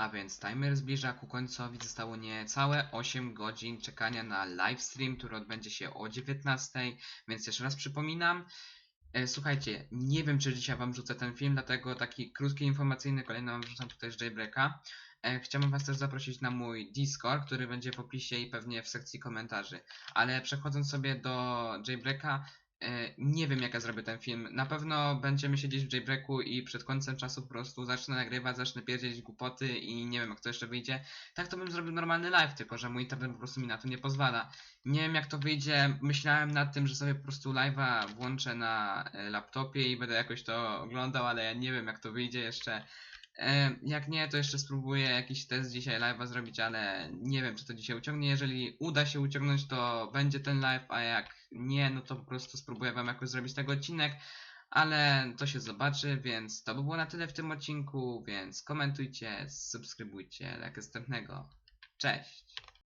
A więc timer zbliża ku końcowi. Zostało niecałe 8 godzin czekania na livestream, który odbędzie się o 19. Więc jeszcze raz przypominam. E, Słuchajcie, nie wiem czy dzisiaj wam wrzucę ten film, dlatego taki krótki informacyjny kolejny wam wrzucam tutaj z Jaybreaka. E, Chciałbym was też zaprosić na mój Discord, który będzie w opisie i pewnie w sekcji komentarzy. Ale przechodząc sobie do Jaybreaka, e, nie wiem jak ja zrobię ten film. Na pewno będziemy siedzieć w Jaybreaku i przed końcem czasu po prostu zacznę nagrywać, zacznę pierdzieć głupoty i nie wiem jak to jeszcze wyjdzie. Tak to bym zrobił normalny live, tylko że mój internet po prostu mi na to nie pozwala. Nie wiem jak to wyjdzie. Myślałem nad tym, że sobie po prostu live'a włączę na e, laptopie i będę jakoś to oglądał, ale ja nie wiem jak to wyjdzie jeszcze. Jak nie, to jeszcze spróbuję jakiś test dzisiaj live'a zrobić, ale nie wiem, czy to dzisiaj uciągnie. Jeżeli uda się uciągnąć, to będzie ten live, a jak nie, no to po prostu spróbuję wam jakoś zrobić tego odcinek, ale to się zobaczy, więc to by było na tyle w tym odcinku, więc komentujcie, subskrybujcie, jak następnego. Cześć!